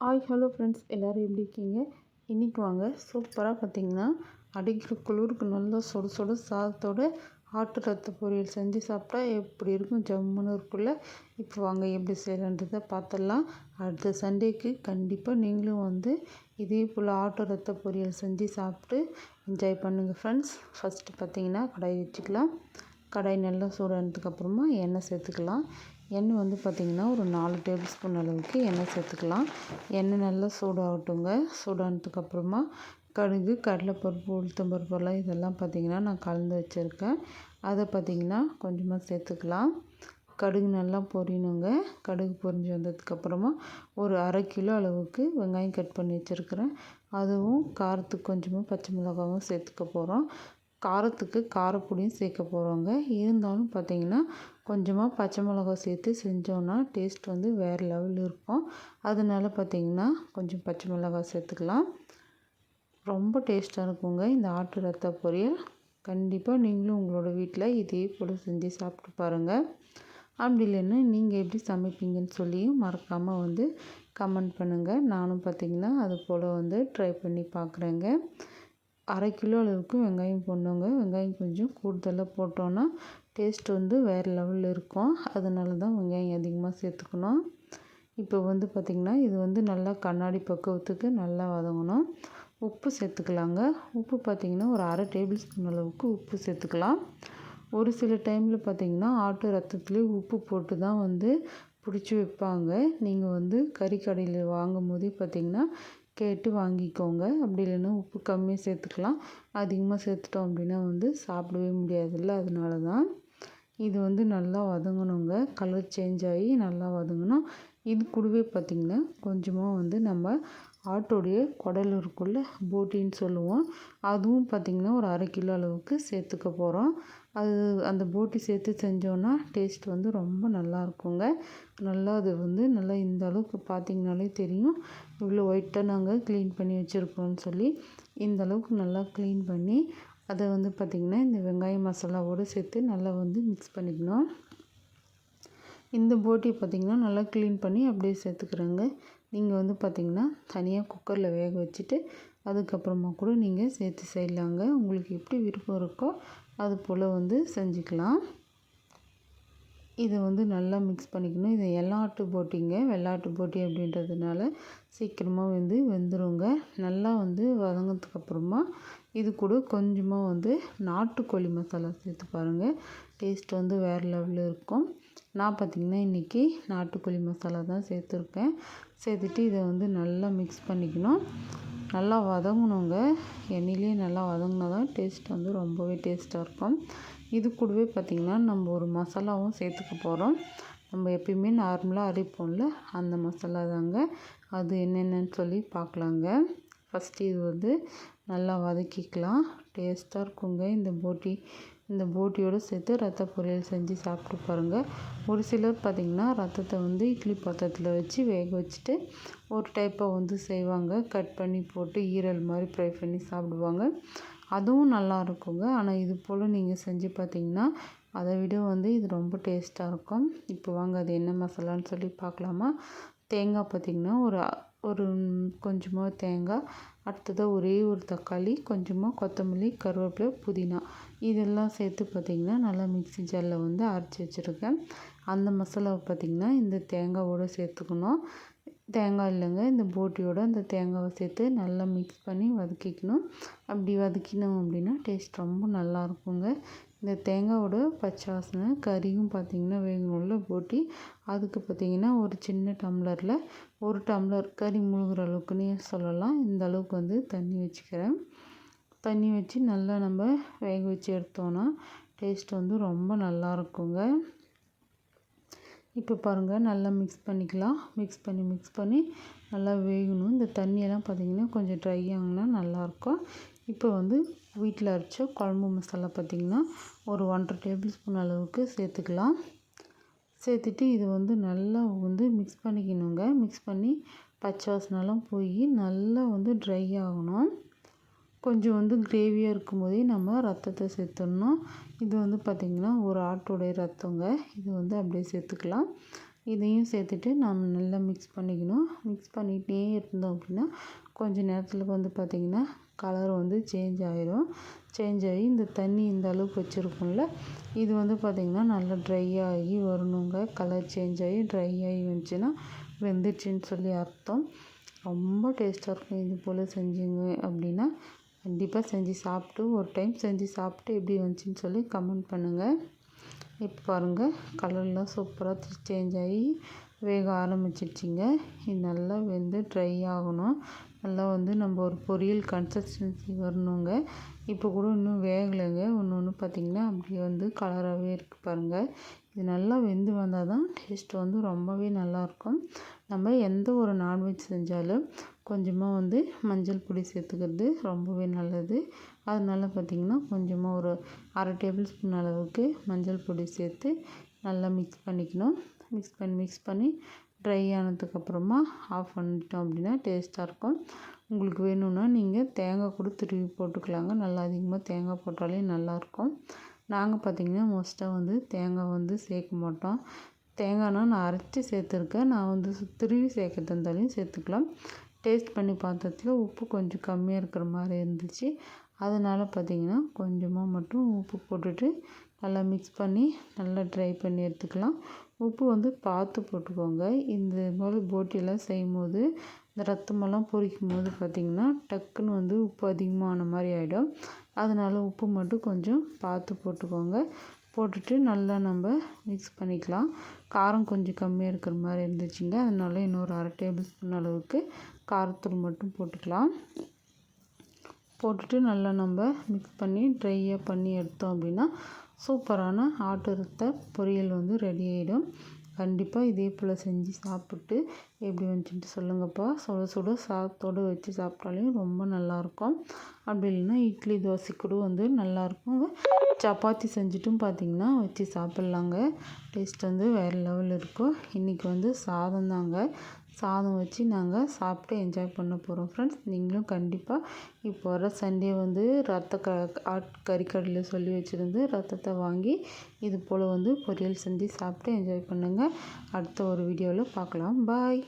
Hi hello friends எல்லோரும் எப்படி இருக்கீங்க? இன்றைக்கி வாங்க. சூப்பராக பார்த்தீங்கன்னா அடிக்கிற குளிருக்கு நல்லா சொடு சுட சாதத்தோட ஆட்டு ரத்த பொரியல் செஞ்சு சாப்பிட்டா எப்படி இருக்கும்? ஜம்முன்னு இருக்குள்ள இப்போ வாங்க எப்படி செய்யலான்றதை பார்த்துடலாம். அடுத்த சண்டேக்கு கண்டிப்பாக நீங்களும் வந்து இதே போல் ஆட்டு ரத்த பொரியல் செஞ்சு சாப்பிட்டு என்ஜாய் பண்ணுங்கள் ஃப்ரெண்ட்ஸ் ஃபஸ்ட்டு பார்த்தீங்கன்னா கடாய் வச்சுக்கலாம். கடாய் நல்லா சூடானதுக்கப்புறமா எண்ணெய் சேர்த்துக்கலாம். எண்ணெய் வந்து பார்த்திங்கன்னா ஒரு நாலு டேபிள் ஸ்பூன் அளவுக்கு எண்ணெய் சேர்த்துக்கலாம். எண்ணெய் நல்லா சூடாகட்டுங்க. சூடானதுக்கப்புறமா கடுகு கடலைப்பருப்பு உளுத்தம்பருப்பெல்லாம் இதெல்லாம் பார்த்திங்கன்னா நான் கலந்து வச்சுருக்கேன். அதை பார்த்திங்கன்னா கொஞ்சமாக சேர்த்துக்கலாம். கடுகு நல்லா பொரியணுங்க. கடுகு பொரிஞ்சு வந்ததுக்கப்புறமா ஒரு அரை கிலோ அளவுக்கு வெங்காயம் கட் பண்ணி வச்சுருக்கிறேன். அதுவும் காரத்துக்கு கொஞ்சமாக பச்சை மிளகாவும் சேர்த்துக்க போகிறோம். காரத்துக்கு காரப்பொடியும் சேர்க்க போகிறோங்க. இருந்தாலும் பார்த்திங்கன்னா கொஞ்சமாக பச்சை மிளகா சேர்த்து செஞ்சோன்னா டேஸ்ட் வந்து வேறு லெவலில் இருக்கும். அதனால பார்த்திங்கன்னா கொஞ்சம் பச்சை மிளகா சேர்த்துக்கலாம். ரொம்ப டேஸ்ட்டாக இருக்குங்க இந்த ஆட்டு ரத்த பொரியல். கண்டிப்பாக நீங்களும் உங்களோட வீட்டில் இதே போல் செஞ்சு சாப்பிட்டு பாருங்கள் அப்படி இல்லைன்னா நீங்கள் எப்படி சமைப்பீங்கன்னு சொல்லியும் மறக்காமல் வந்து கமெண்ட் பண்ணுங்கள் நானும் பார்த்திங்கன்னா அது போல் வந்து ட்ரை பண்ணி பார்க்குறேங்க அரை கிலோ அளவுக்கு வெங்காயம் போடணுங்க. வெங்காயம் கொஞ்சம் கூடுதலாக போட்டோன்னா டேஸ்ட் வந்து வேறு லெவலில் இருக்கும். அதனால தான் வெங்காயம் அதிகமாக சேர்த்துக்கணும். இப்போ வந்து பார்த்திங்கன்னா இது வந்து நல்லா கண்ணாடி பக்குவத்துக்கு நல்லா வதங்கணும். உப்பு சேர்த்துக்கலாங்க. உப்பு பார்த்திங்கன்னா ஒரு அரை டேபிள் ஸ்பூன் அளவுக்கு உப்பு சேர்த்துக்கலாம். ஒரு சில டைமில் பார்த்திங்கன்னா ஆட்டு ரத்தத்துலேயே உப்பு போட்டு தான் வந்து பிடிச்சி வைப்பாங்க. நீங்கள் வந்து கறிக்கடையில் வாங்கும் போதே பார்த்திங்கன்னா கேட்டு வாங்கிக்கோங்க. அப்படி இல்லைன்னா உப்பு கம்மியாக சேர்த்துக்கலாம். அதிகமாக சேர்த்துட்டோம் அப்படின்னா வந்து சாப்பிடவே முடியாதுல்ல. அதனால தான் இது வந்து நல்லா வதங்கணுங்க. கலர் சேஞ்ச் ஆகி நல்லா வதங்கணும். இது கூடவே பார்த்திங்கன்னா கொஞ்சமாக வந்து நம்ம ஆட்டோடைய குடல் இருக்குள்ள போட்டின்னு சொல்லுவோம். அதுவும் பார்த்திங்கன்னா ஒரு அரை கிலோ அளவுக்கு சேர்த்துக்க போகிறோம் அது அந்த போட்டி சேர்த்து செஞ்சோன்னா டேஸ்ட் வந்து ரொம்ப நல்லா இருக்குங்க. நல்லா அது வந்து நல்லா இந்த அளவுக்கு பார்த்திங்கனாலே தெரியும். இவ்வளோ ஒயிட்டாக நாங்கள் க்ளீன் பண்ணி வச்சுருக்கோம்னு சொல்லி இந்த அளவுக்கு நல்லா க்ளீன் பண்ணி அதை வந்து பார்த்திங்கன்னா இந்த வெங்காய மசாலாவோடு சேர்த்து நல்லா வந்து மிக்ஸ் பண்ணிக்கணும். இந்த போட்டி பார்த்திங்கன்னா நல்லா க்ளீன் பண்ணி அப்படியே சேர்த்துக்கிறேங்க. நீங்கள் வந்து பார்த்திங்கன்னா தனியாக குக்கரில் வேக வச்சுட்டு அதுக்கப்புறமா கூட நீங்கள் சேர்த்து செய்யலாங்க. உங்களுக்கு எப்படி விருப்பம் இருக்கோ அது போல் வந்து செஞ்சுக்கலாம். இதை வந்து நல்லா மிக்ஸ் பண்ணிக்கணும். இது எல்லாட்டு போட்டிங்க. வெள்ளாட்டு போட்டி அப்படின்றதுனால சீக்கிரமாக வந்து வெந்துருங்க. நல்லா வந்து வதங்கினதுக்கப்புறமா இது கூட கொஞ்சமாக வந்து நாட்டுக்கோழி மசாலா சேர்த்து பாருங்கள் டேஸ்ட் வந்து வேறு லெவலில் இருக்கும். நான் பார்த்திங்கன்னா இன்றைக்கி நாட்டுக்கோழி மசாலா தான் சேர்த்துருக்கேன். சேர்த்துட்டு இதை வந்து நல்லா மிக்ஸ் பண்ணிக்கணும். நல்லா வதங்கணுங்க. எண்ணெயிலே நல்லா வதங்கினா தான் டேஸ்ட் வந்து ரொம்பவே டேஸ்ட்டாக இருக்கும். இது கூடவே பார்த்திங்கன்னா நம்ம ஒரு மசாலாவும் சேர்த்துக்க போகிறோம். நம்ம எப்பயுமே நார்மலாக அரைப்போம்ல அந்த மசாலா தாங்க. அது என்னென்னு சொல்லி பார்க்கலாங்க. ஃபஸ்ட்டு இது வந்து நல்லா வதக்கிக்கலாம். டேஸ்ட்டாக இருக்குங்க. இந்த போட்டி இந்த போட்டியோடு சேர்த்து ரத்த பொரியல் செஞ்சு சாப்பிட்டு பாருங்கள் ஒரு சிலர் பார்த்திங்கன்னா ரத்தத்தை வந்து இட்லி பாத்திரத்தில் வச்சு வேக வச்சுட்டு ஒரு டைப்பாக வந்து செய்வாங்க. கட் பண்ணி போட்டு ஈரல் மாதிரி ஃப்ரை பண்ணி சாப்பிடுவாங்க. அதுவும் நல்லா இருக்குங்க ஆனால் இது போல் நீங்கள் செஞ்சு பார்த்தீங்கன்னா அதை விட வந்து இது ரொம்ப டேஸ்ட்டாக இருக்கும். இப்போ வாங்க அது என்ன மசாலான்னு சொல்லி பார்க்கலாமா தேங்காய் பார்த்திங்கன்னா ஒரு ஒரு கொஞ்சமாக தேங்காய் அடுத்ததாக ஒரே ஒரு தக்காளி கொஞ்சமாக கொத்தமல்லி கருவேப்பிலை புதினா. இதெல்லாம் சேர்த்து பார்த்திங்கன்னா நல்லா மிக்ஸி ஜாரில் வந்து அரைச்சி வச்சுருக்கேன். அந்த மசாலாவை பார்த்திங்கன்னா இந்த தேங்காவோடு சேர்த்துக்கணும். தேங்காய் இல்லைங்க இந்த போட்டியோட அந்த தேங்காவை சேர்த்து நல்லா மிக்ஸ் பண்ணி வதக்கிக்கணும். அப்படி வதக்கினோம் அப்படின்னா டேஸ்ட் ரொம்ப நல்லா இருக்குங்க. இந்த தேங்காவோட பச்சை வாசனை கறியும் பார்த்திங்கன்னா வேகணுள்ள போட்டி. அதுக்கு பார்த்திங்கன்னா ஒரு சின்ன டம்ளரில் ஒரு டம்ளர் கறி முழுகிற அளவுக்குன்னே சொல்லலாம். இந்த அளவுக்கு வந்து தண்ணி வச்சுக்கிறேன். தண்ணி வச்சு நல்லா நம்ம வேக வச்சு எடுத்தோன்னா டேஸ்ட் வந்து ரொம்ப நல்லா இருக்குங்க. இப்போ பாருங்கள் நல்லா மிக்ஸ் பண்ணிக்கலாம். மிக்ஸ் பண்ணி மிக்ஸ் பண்ணி நல்லா வேகணும். இந்த தண்ணியெல்லாம் பார்த்திங்கன்னா கொஞ்சம் ட்ரை ஆகுனா நல்லாயிருக்கும். இப்போ வந்து வீட்டில் அரைச்ச குழம்பு மசாலா பார்த்திங்கன்னா ஒரு ஒன்றரை டேபிள் ஸ்பூன் அளவுக்கு சேர்த்துக்கலாம். சேர்த்துட்டு இது வந்து நல்லா வந்து மிக்ஸ் பண்ணிக்கணுங்க. மிக்ஸ் பண்ணி பச்சை வாசனெல்லாம் போய் நல்லா வந்து ட்ரை ஆகணும். கொஞ்சம் வந்து கிரேவியாக இருக்கும் போதே நம்ம ரத்தத்தை சேர்த்துடணும். இது வந்து பார்த்திங்கன்னா ஒரு ஆட்டோடைய ரத்தங்க. இது வந்து அப்படியே சேர்த்துக்கலாம். இதையும் சேர்த்துட்டு நம்ம நல்லா மிக்ஸ் பண்ணிக்கணும். மிக்ஸ் பண்ணிகிட்டே இருந்தோம் அப்படின்னா கொஞ்ச நேரத்தில் வந்து பார்த்திங்கன்னா கலர் வந்து சேஞ்ச் ஆயிரும். சேஞ்ச் ஆகி இந்த தண்ணி இந்த அளவுக்கு வச்சுருக்கோம்ல இது வந்து பார்த்திங்கன்னா நல்லா ட்ரை ஆகி வரணுங்க. கலர் சேஞ்ச் ஆகி ட்ரை ஆகி வந்துச்சுன்னா வெந்துச்சுன்னு சொல்லி அர்த்தம். ரொம்ப டேஸ்ட்டாக இருக்கும். இது போல் செஞ்சீங்க அப்படின்னா கண்டிப்பாக செஞ்சு சாப்பிட்டு ஒரு டைம் செஞ்சு சாப்பிட்டு எப்படி வந்துச்சின்னு சொல்லி கமெண்ட் பண்ணுங்கள் இப்போ பாருங்கள் கலர்லாம் சூப்பராக சேஞ்ச் ஆகி வேக ஆரம்பிச்சிடுச்சிங்க இது நல்லா வெந்து ட்ரை ஆகணும். நல்லா வந்து நம்ம ஒரு பொரியல் கன்சிஸ்டன்சி வரணுங்க. இப்போ கூட இன்னும் வேகலைங்க. ஒன்று ஒன்று பார்த்திங்கன்னா அப்படியே வந்து கலராகவே இருக்குது பாருங்கள் இது நல்லா வெந்து வந்தால் தான் டேஸ்ட் வந்து ரொம்பவே நல்லாயிருக்கும் நம்ம எந்த ஒரு நான்வெஜ் செஞ்சாலும் கொஞ்சமாக வந்து மஞ்சள் பொடி சேர்த்துக்கிறது ரொம்பவே நல்லது. அதனால பார்த்திங்கன்னா கொஞ்சமாக ஒரு அரை டேபிள் ஸ்பூன் அளவுக்கு மஞ்சள் பொடி சேர்த்து நல்லா மிக்ஸ் பண்ணிக்கணும். மிக்ஸ் பண்ணி மிக்ஸ் பண்ணி ட்ரை ஆனதுக்கப்புறமா ஆஃப் பண்ணிட்டோம் அப்படின்னா டேஸ்ட்டாக இருக்கும். உங்களுக்கு வேணும்னா நீங்கள் தேங்காய் கூட துருவி போட்டுக்கலாங்க. நல்லா அதிகமாக தேங்காய் போட்டாலே நல்லாயிருக்கும் நாங்கள் பார்த்திங்கன்னா மோஸ்ட்டாக வந்து தேங்காய் வந்து சேர்க்க மாட்டோம். தேங்காய்னா நான் அரைச்சி சேர்த்துருக்கேன். நான் வந்து திருவி சேர்க்கறது இருந்தாலையும் சேர்த்துக்கலாம். டேஸ்ட் பண்ணி பார்த்ததுல உப்பு கொஞ்சம் கம்மியாக இருக்கிற மாதிரி இருந்துச்சு. அதனால் பார்த்திங்கன்னா கொஞ்சமாக மட்டும் உப்பு போட்டுட்டு நல்லா மிக்ஸ் பண்ணி நல்லா ட்ரை பண்ணி எடுத்துக்கலாம். உப்பு வந்து பார்த்து போட்டுக்கோங்க. இந்த மாதிரி போட்டியெல்லாம் செய்யும்போது இந்த ரத்தமெல்லாம் பொரிக்கும் போது பார்த்திங்கன்னா டக்குன்னு வந்து உப்பு அதிகமான மாதிரி ஆகிடும் அதனால் உப்பு மட்டும் கொஞ்சம் பார்த்து போட்டுக்கோங்க. போட்டுட்டு நல்லா நம்ம மிக்ஸ் பண்ணிக்கலாம். காரம் கொஞ்சம் கம்மியாக இருக்கிற மாதிரி இருந்துச்சுங்க. அதனால இன்னொரு அரை டேபிள் ஸ்பூன் அளவுக்கு காரத்தூள் மட்டும் போட்டுக்கலாம். போட்டுட்டு நல்லா நம்ம மிக்ஸ் பண்ணி ட்ரையாக பண்ணி எடுத்தோம் அப்படின்னா சூப்பரான ஆட்டு ரத்த பொரியல் வந்து ரெடி ஆகிடும் கண்டிப்பாக இதே போல் செஞ்சு சாப்பிட்டு எப்படி வந்துச்சுட்டு சொல்லுங்கப்பா. சுட சுட சாதத்தோடு வச்சு சாப்பிட்டாலையும் ரொம்ப நல்லாயிருக்கும். அப்படி இல்லைன்னா இட்லி தோசை கூட வந்து நல்லாயிருக்கும். சப்பாத்தி செஞ்சுட்டும் பார்த்திங்கன்னா வச்சு சாப்பிட்லாங்க. டேஸ்ட் வந்து வேறு லெவலில் இருக்கும். இன்றைக்கி வந்து சாதம் தாங்க. சாதம் வச்சு நாங்கள் சாப்பிட்டு என்ஜாய் பண்ண போகிறோம் ஃப்ரெண்ட்ஸ் நீங்களும் கண்டிப்பாக இப்போ வர சண்டே வந்து ரத்த க ஆட் கறிக்கடையில் சொல்லி வச்சுருந்து ரத்தத்தை வாங்கி இது போல் வந்து பொரியல் செஞ்சு சாப்பிட்டு என்ஜாய் பண்ணுங்கள் அடுத்த ஒரு வீடியோவில் பார்க்கலாம் பாய்